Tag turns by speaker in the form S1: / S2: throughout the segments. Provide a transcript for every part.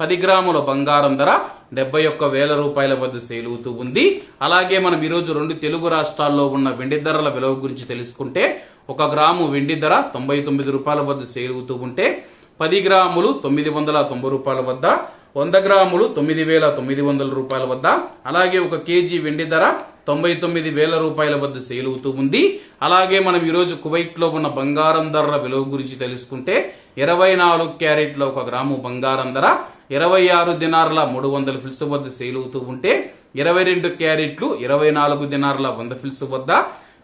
S1: పది గ్రాముల బంగారం ధర డెబ్బై ఒక్క వేల రూపాయల వద్ద సేలుతూ ఉంది. అలాగే మనం ఈరోజు రెండు తెలుగు రాష్ట్రాల్లో ఉన్న వెండి ధరల విలువ గురించి తెలుసుకుంటే ఒక గ్రాము వెండి ధర తొంభై తొమ్మిది రూపాయల వద్ద సేలుతూ ఉంటే పది గ్రాములు తొమ్మిది వందల తొంభై రూపాయల వద్ద వంద గ్రాములు తొమ్మిది వేల తొమ్మిది వందల రూపాయల వద్ద అలాగే ఒక కేజీ వెండి ధర తొంభై తొమ్మిది వేల రూపాయల వద్ద సేల్ అవుతూ ఉంది. అలాగే మనం ఈరోజు కువైట్లో ఉన్న బంగారం ధరల విలువ గురించి తెలుసుకుంటే ఇరవై నాలుగు క్యారెట్ల ఒక గ్రాము బంగారం ధర ఇరవై ఆరు దినార్ల మూడు వందల ఫిల్స్ వద్ద సేల్ అవుతూ ఉంటే ఇరవై రెండు క్యారెట్లు ఇరవై నాలుగు దినార్ల వంద ఫిల్స్ వద్ద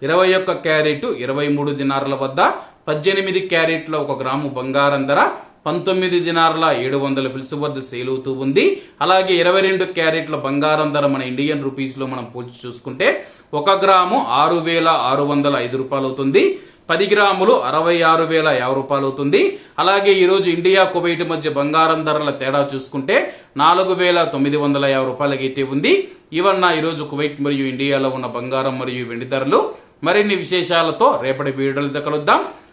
S1: ఇరవై ఒక్క క్యారెట్ ఇరవై మూడు దినార్ల వద్ద పద్దెనిమిది క్యారెట్ల ఒక గ్రాము బంగారం ధర పంతొమ్మిది దినారుల ఏడు వందల ఫిల్స్ వద్ద సేల్ అవుతూ ఉంది. అలాగే ఇరవై రెండు క్యారెట్ల బంగారం ధర మన ఇండియన్ రూపీస్లో మనం పోల్చి చూసుకుంటే ఒక గ్రాము ఆరు వేల ఆరు వందల ఐదు రూపాయలు అవుతుంది. పది గ్రాములు అరవై ఆరు వేల యాభై రూపాయలు అవుతుంది. అలాగే ఈ రోజు ఇండియా కువైట్ మధ్య బంగారం ధరల తేడా చూసుకుంటే నాలుగు వేల తొమ్మిది వందల యాభై రూపాయలకైతే ఉంది. ఇవన్న ఈరోజు కువైట్ మరియు ఇండియాలో ఉన్న బంగారం మరియు వెండి ధరలు. మరిన్ని విశేషాలతో రేపటి వీడియోలతో కలుద్దాం.